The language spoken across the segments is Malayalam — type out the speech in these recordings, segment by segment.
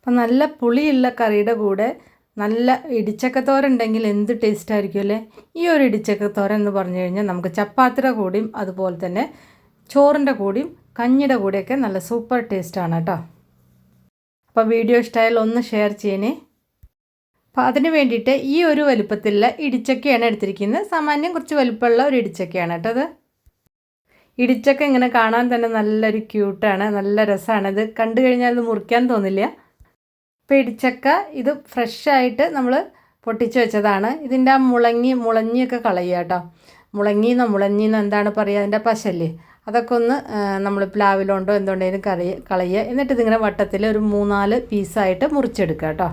അപ്പം നല്ല പുളിയുള്ള കറിയുടെ കൂടെ നല്ല ഇടിച്ചക്കത്തോരൻ ഉണ്ടെങ്കിൽ എന്ത് ടേസ്റ്റ് ആയിരിക്കും അല്ലേ? ഈ ഒരു ഇടിച്ചക്കത്തോരൻ എന്ന് പറഞ്ഞു കഴിഞ്ഞാൽ നമുക്ക് ചപ്പാത്തിയുടെ കൂടിയും അതുപോലെ തന്നെ ചോറിന്റെ കൂടിയും കഞ്ഞിയുടെ കൂടെയൊക്കെ നല്ല സൂപ്പർ ടേസ്റ്റാണ് കേട്ടോ. അപ്പോൾ വീഡിയോ ഇഷ്ടമായാൽ ഒന്ന് ഷെയർ ചെയ്യണേ. അപ്പോൾ അതിന് വേണ്ടിയിട്ട് ഈ ഒരു വലുപ്പത്തിലുള്ള ഇടിച്ചക്കയാണ് എടുത്തിരിക്കുന്നത്. സാമാന്യം കുറച്ച് വലുപ്പമുള്ള ഒരു ഇടിച്ചക്കയാണ് കേട്ടോ അത്. ഇടിച്ചക്ക ഇങ്ങനെ കാണാൻ തന്നെ നല്ലൊരു ക്യൂട്ടാണ് നല്ല രസമാണ്. ഇത് കണ്ടു കഴിഞ്ഞാൽ അത് മുറിക്കാൻ തോന്നില്ല. ഇപ്പോൾ ഇടിച്ചക്ക ഇത് ഫ്രഷായിട്ട് നമ്മൾ പൊട്ടിച്ച് വെച്ചതാണ്. ഇതിന്റെ ആ മുളങ്ങി മുളഞ്ഞിയൊക്കെ കളയുക കേട്ടോ. മുളങ്ങിന്ന് മുളഞ്ഞിന്ന് എന്താണ് പറയുക അതിന്റെ പശല്ലേ. അതൊക്കെ ഒന്ന് നമ്മൾ പ്ലാവിലോണ്ടോ എന്തുകൊണ്ടേലും കറി കളയുക. എന്നിട്ട് ഇതിങ്ങനെ വട്ടത്തിൽ ഒരു മൂന്നാൽ പീസായിട്ട് മുറിച്ചെടുക്കുക കേട്ടോ.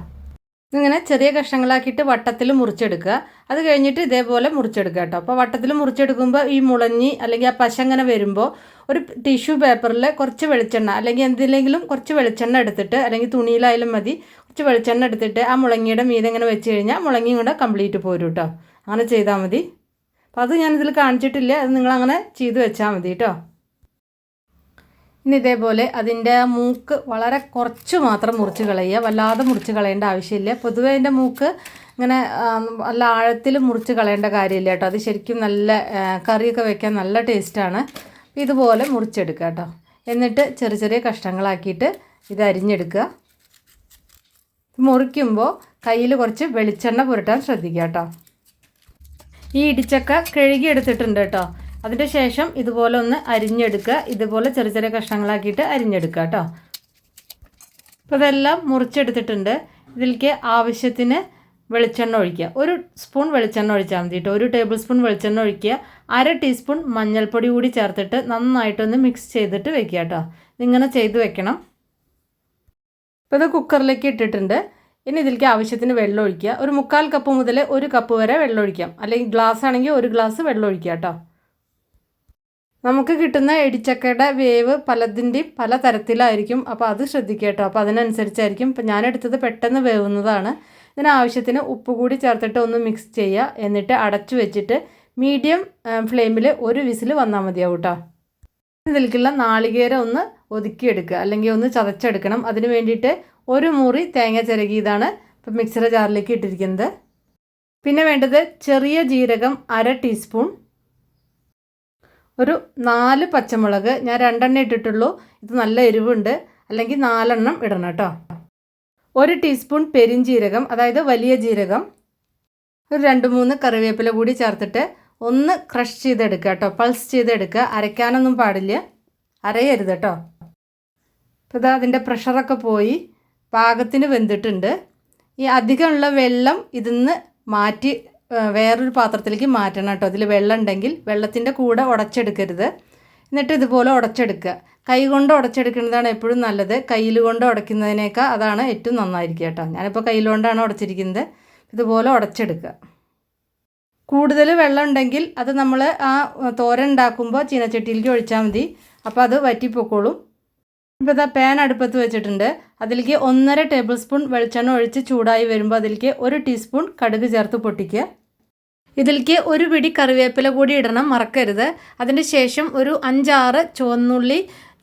ഇങ്ങനെ ചെറിയ കഷ്ണങ്ങളാക്കിയിട്ട് വട്ടത്തിൽ മുറിച്ചെടുക്കുക. അത് കഴിഞ്ഞിട്ട് ഇതേപോലെ മുറിച്ചെടുക്കുക കേട്ടോ. അപ്പോൾ വട്ടത്തിൽ മുറിച്ചെടുക്കുമ്പോൾ ഈ മുളഞ്ഞി അല്ലെങ്കിൽ ആ പശ അങ്ങനെ വരുമ്പോൾ ഒരു ടിഷ്യൂ പേപ്പറിൽ കുറച്ച് വെളിച്ചെണ്ണ അല്ലെങ്കിൽ എന്തിലെങ്കിലും കുറച്ച് വെളിച്ചെണ്ണ എടുത്തിട്ട് അല്ലെങ്കിൽ തുണിയിലായാലും മതി കുറച്ച് വെളിച്ചെണ്ണ എടുത്തിട്ട് ആ മുളങ്ങിയുടെ മീതെ ഇങ്ങനെ വെച്ച് കഴിഞ്ഞാൽ മുളങ്ങിയും കൂടെ കംപ്ലീറ്റ് പോരും കേട്ടോ. അങ്ങനെ ചെയ്താൽ മതി. അപ്പോൾ അത് ഞാനിതിൽ കാണിച്ചിട്ടില്ല. അത് നിങ്ങളങ്ങനെ ചെയ്ത് വെച്ചാൽ മതി കേട്ടോ. ഇനി ഇതേപോലെ അതിന്റെ മൂക്ക് വളരെ കുറച്ച് മാത്രം മുറിച്ച് കളയുക. വല്ലാതെ മുറിച്ച് കളയേണ്ട ആവശ്യമില്ല. പൊതുവേ അതിന്റെ മൂക്ക് ഇങ്ങനെ നല്ല ആഴത്തിൽ മുറിച്ച് കളയേണ്ട കാര്യമില്ല കേട്ടോ. അത് ശരിക്കും നല്ല കറിയൊക്കെ വെക്കാൻ നല്ല ടേസ്റ്റാണ് ഇതുപോലെ മുറിച്ചെടുക്കുക കേട്ടോ. എന്നിട്ട് ചെറിയ ചെറിയ കഷ്ണങ്ങളാക്കിയിട്ട് ഇത് അരിഞ്ഞെടുക്കുക. മുറിക്കുമ്പോൾ കയ്യിൽ കുറച്ച് വെളിച്ചെണ്ണ പുരട്ടാൻ ശ്രദ്ധിക്കുക കേട്ടോ. ഈ ഇടിച്ചക്ക കഴുകി എടുത്തിട്ടുണ്ട് കേട്ടോ. അതിന്റെ ശേഷം ഇതുപോലെ ഒന്ന് അരിഞ്ഞെടുക്കുക. ഇതുപോലെ ചെറിയ ചെറിയ കഷ്ണങ്ങളാക്കിയിട്ട് അരിഞ്ഞെടുക്കുക കേട്ടോ. അപ്പോൾ ഇതെല്ലാം മുറിച്ചെടുത്തിട്ടുണ്ട്. ഇതിലേക്ക് ആവശ്യത്തിന് വെളിച്ചെണ്ണ ഒഴിക്കുക. ഒരു സ്പൂൺ വെളിച്ചെണ്ണ ഒഴിച്ചാൽ മതി കേട്ടോ. ഒരു ടേബിൾ സ്പൂൺ വെളിച്ചെണ്ണ ഒഴിക്കുക. അര ടീസ്പൂൺ മഞ്ഞൾപ്പൊടി കൂടി ചേർത്തിട്ട് നന്നായിട്ടൊന്ന് മിക്സ് ചെയ്തിട്ട് വെക്കുക കേട്ടോ. ഇതിങ്ങനെ ചെയ്ത് വെക്കണം. ഇപ്പോൾ ഇത് കുക്കറിലേക്ക് ഇട്ടിട്ടുണ്ട്. ഇനി ഇതിലേക്ക് ആവശ്യത്തിന് വെള്ളം ഒഴിക്കുക. ഒരു മുക്കാൽ കപ്പ് മുതൽ ഒരു കപ്പ് വരെ വെള്ളം ഒഴിക്കാം. അല്ലെങ്കിൽ ഗ്ലാസ് ആണെങ്കിൽ ഒരു ഗ്ലാസ് വെള്ളം ഒഴിക്കുക കേട്ടോ. നമുക്ക് കിട്ടുന്ന ഇടിച്ചക്കയുടെ വേവ് പലതിന്റെയും പല തരത്തിലായിരിക്കും. അപ്പോൾ അത് ശ്രദ്ധിക്കുക അപ്പോൾ അതിനനുസരിച്ചായിരിക്കും. ഇപ്പം ഞാനെടുത്തത് പെട്ടെന്ന് വേവുന്നതാണ്. ഇതിനാവശ്യത്തിന് ഉപ്പ് കൂടി ചേർത്തിട്ട് ഒന്ന് മിക്സ് ചെയ്യുക. എന്നിട്ട് അടച്ചു വെച്ചിട്ട് മീഡിയം ഫ്ലെയിമിൽ ഒരു വിസിൽ വന്നാൽ മതിയാവും കേട്ടോ. ഇതിലേക്കുള്ള നാളികേരം ഒന്ന് ഒതുക്കിയെടുക്കുക. അല്ലെങ്കിൽ ഒന്ന് ചതച്ചെടുക്കണം. അതിന് വേണ്ടിയിട്ട് ഒരു മുറി തേങ്ങ ചിരകിയതാണ് ഇപ്പം മിക്സറ ജാറിലേക്ക് ഇട്ടിരിക്കുന്നത്. പിന്നെ വേണ്ടത് ചെറിയ ജീരകം അര ടീസ്പൂൺ ഒരു നാല് പച്ചമുളക് ഞാൻ രണ്ടെണ്ണം ഇട്ടിട്ടുള്ളൂ. ഇത് നല്ല എരിവുണ്ട്. അല്ലെങ്കിൽ നാലെണ്ണം ഇടണം കേട്ടോ. ഒരു ടീസ്പൂൺ പെരിഞ്ജീരകം അതായത് വലിയ ജീരകം. ഒരു രണ്ട് മൂന്ന് കറിവേപ്പില കൂടി ചേർത്തിട്ട് ഒന്ന് ക്രഷ് ചെയ്തെടുക്കുക കേട്ടോ. പൾസ് ചെയ്തെടുക്കുക. അരയ്ക്കാനൊന്നും പാടില്ല. അരയരുത് കേട്ടോ. അപ്പോൾ ഇതാ അതിന്റെ പ്രഷറൊക്കെ പോയി. പാകത്തിന് വെന്തിട്ടുണ്ട്. ഈ അധികമുള്ള വെള്ളം ഇതിന്ന് മാറ്റി വേറൊരു പാത്രത്തിലേക്ക് മാറ്റണം കേട്ടോ. അതിൽ വെള്ളം ഉണ്ടെങ്കിൽ വെള്ളത്തിന്റെ കൂടെ ഉടച്ചെടുക്കരുത്. എന്നിട്ട് ഇതുപോലെ ഉടച്ചെടുക്കുക. കൈ കൊണ്ട് ഉടച്ചെടുക്കുന്നതാണ് എപ്പോഴും നല്ലത്. കയ്യിൽ കൊണ്ട് ഉടയ്ക്കുന്നതിനേക്കാൾ അതാണ് ഏറ്റവും നന്നായിരിക്കുക കേട്ടോ. ഞാനിപ്പോൾ കയ്യിലുകൊണ്ടാണ് ഉടച്ചിരിക്കുന്നത്. ഇതുപോലെ ഉടച്ചെടുക്കുക. കൂടുതൽ വെള്ളം ഉണ്ടെങ്കിൽ അത് നമ്മൾ ആ തോരൻ ഉണ്ടാക്കുമ്പോൾ ചീനച്ചട്ടിയിലേക്ക് ഒഴിച്ചാൽ മതി. അപ്പോൾ അത് വറ്റിപ്പോക്കോളും. ഇപ്പോൾ ഇതാ പാൻ അടുപ്പത്ത് വെച്ചിട്ടുണ്ട്. അതിലേക്ക് ഒന്നര ടേബിൾ സ്പൂൺ വെളിച്ചെണ്ണ ഒഴിച്ച് ചൂടായി വരുമ്പോൾ അതിലേക്ക് ഒരു ടീസ്പൂൺ കടുക് ചേർത്ത് പൊട്ടിക്കുക. ഇതിലേക്ക് ഒരു പിടി കറിവേപ്പില കൂടി ഇടണം മറക്കരുത്. അതിന് ശേഷം ഒരു അഞ്ചാറ് ചുവന്നുള്ളി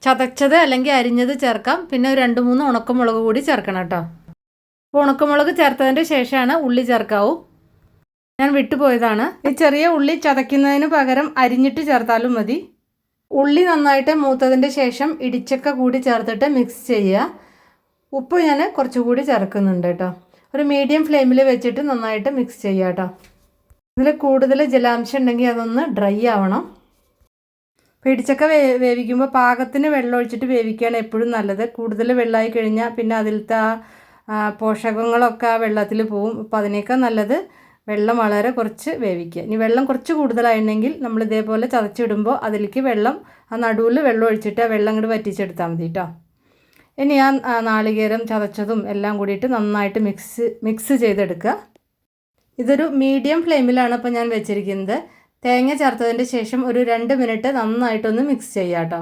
ചതച്ചത് അല്ലെങ്കിൽ അരിഞ്ഞത് ചേർക്കാം. പിന്നെ ഒരു രണ്ട് മൂന്ന് ഉണക്കമുളക് കൂടി ചേർക്കണം കേട്ടോ. അപ്പോൾ ഉണക്കമുളക് ചേർത്തതിന്റെ ശേഷമാണ് ഉള്ളി ചേർക്കാവൂ. ഞാൻ വിട്ടുപോയതാണ്. ഈ ചെറിയ ഉള്ളി ചതയ്ക്കുന്നതിന് പകരം അരിഞ്ഞിട്ട് ചേർത്താലും മതി. ഉള്ളി നന്നായിട്ട് മൂത്തതിന്റെ ശേഷം ഇടിച്ചക്ക കൂടി ചേർത്തിട്ട് മിക്സ് ചെയ്യുക. ഉപ്പ് ഞാൻ കുറച്ചുകൂടി ചേർക്കുന്നുണ്ട് കേട്ടോ. ഒരു മീഡിയം ഫ്ലെയിമിൽ വെച്ചിട്ട് നന്നായിട്ട് മിക്സ് ചെയ്യുക കേട്ടോ. ഇതിൽ കൂടുതൽ ജലാംശം ഉണ്ടെങ്കിൽ അതൊന്ന് ഡ്രൈ ആവണം. ഇടിച്ചക്ക വേ വേവിക്കുമ്പോൾ പാകത്തിന് വെള്ളം ഒഴിച്ചിട്ട് വേവിക്കുകയാണ് എപ്പോഴും നല്ലത്. കൂടുതൽ വെള്ളമായി കഴിഞ്ഞാൽ പിന്നെ അതിലത്തെ ആ പോഷകങ്ങളൊക്കെ ആ വെള്ളത്തിൽ പോവും. അപ്പോൾ അതിനേക്കാൾ നല്ലത് വെള്ളം വളരെ കുറച്ച് വേവിക്കുക. ഇനി വെള്ളം കുറച്ച് കൂടുതലായിരുന്നെങ്കിൽ നമ്മൾ ഇതേപോലെ ചതച്ചിടുമ്പോൾ അതിലേക്ക് വെള്ളം ആ നടുവിൽ വെള്ളം ഒഴിച്ചിട്ട് ആ വെള്ളം ഇങ്ങോട്ട് വറ്റിച്ചെടുത്താൽ മതി കേട്ടോ ഇനി ആ നാളികേരം ചതച്ചതും എല്ലാം കൂടിയിട്ട് നന്നായിട്ട് മിക്സ് മിക്സ് ചെയ്തെടുക്കുക. ഇതൊരു മീഡിയം ഫ്ലെയിമിലാണ് ഇപ്പോൾ ഞാൻ വെച്ചിരിക്കുന്നത്. തേങ്ങ ചേർത്തതിന്റെ ശേഷം ഒരു രണ്ട് മിനിറ്റ് നന്നായിട്ടൊന്ന് മിക്സ് ചെയ്യാം കേട്ടോ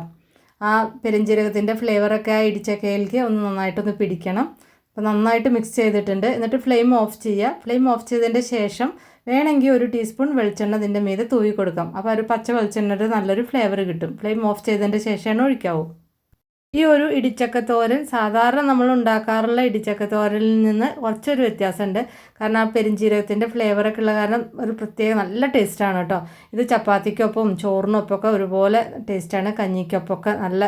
ആ പെരിഞ്ജീരകത്തിന്റെ ഫ്ലേവറൊക്കെ ആ ഇടിച്ചക്കയിലേക്ക് ഒന്ന് നന്നായിട്ടൊന്ന് പിടിക്കണം. അപ്പോൾ നന്നായിട്ട് മിക്സ് ചെയ്തിട്ടുണ്ട്. എന്നിട്ട് ഫ്ലെയിം ഓഫ് ചെയ്യുക. ഫ്ലെയിം ഓഫ് ചെയ്തതിന്റെ ശേഷം വേണമെങ്കിൽ ഒരു ടീസ്പൂൺ വെളിച്ചെണ്ണ ഇതിന്റെ മീതെ തൂവി കൊടുക്കാം. അപ്പോൾ ഒരു പച്ച വെളിച്ചെണ്ണയുടെ നല്ലൊരു ഫ്ലേവർ കിട്ടും. ഫ്ലെയിം ഓഫ് ചെയ്തതിന്റെ ശേഷമാണ് ഒഴിക്കാവൂ. ഈ ഒരു ഇടിച്ചക്ക തോരൻ സാധാരണ നമ്മൾ ഉണ്ടാക്കാറുള്ള ഇടിച്ചക്ക തോരനിൽ നിന്ന് കുറച്ചൊരു വ്യത്യാസമുണ്ട്. കാരണം ആ പെരിഞ്ചീരകത്തിന്റെ ഫ്ലേവറൊക്കെ ഉള്ള കാരണം ഒരു പ്രത്യേക നല്ല ടേസ്റ്റാണ് കേട്ടോ. ഇത് ചപ്പാത്തിക്കൊപ്പം ചോറിനൊപ്പം ഒക്കെ ഒരുപോലെ ടേസ്റ്റാണ് കഞ്ഞിക്കൊപ്പമൊക്കെ നല്ല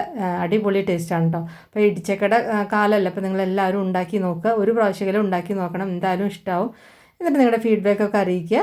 അടിപൊളി ടേസ്റ്റാണ് കേട്ടോ. അപ്പോൾ ഇടിച്ചക്കയുടെ കാലമല്ല. അപ്പോൾ നിങ്ങൾ എല്ലാവരും ഉണ്ടാക്കി നോക്കുക. ഒരു പ്രാവശ്യമെങ്കിലും ഉണ്ടാക്കി നോക്കണം. എന്തായാലും ഇഷ്ടമാവും എന്നിട്ട് നിങ്ങളുടെ ഫീഡ്ബാക്കൊക്കെ അറിയിക്കുക.